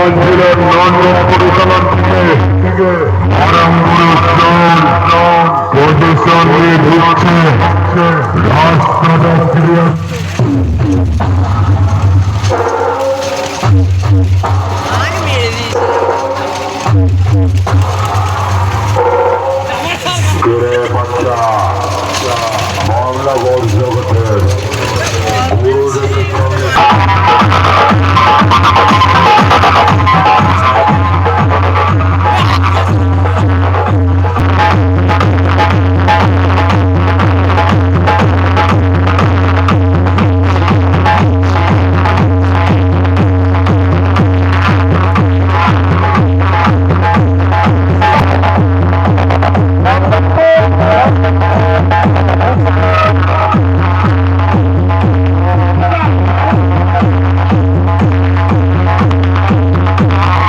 অঞ্চলের নন্দ পরিচালন থেকে আরামগুলো প্রদূষণ নিয়ে। ঢুকছে রাস্তাটা বাচ্চা।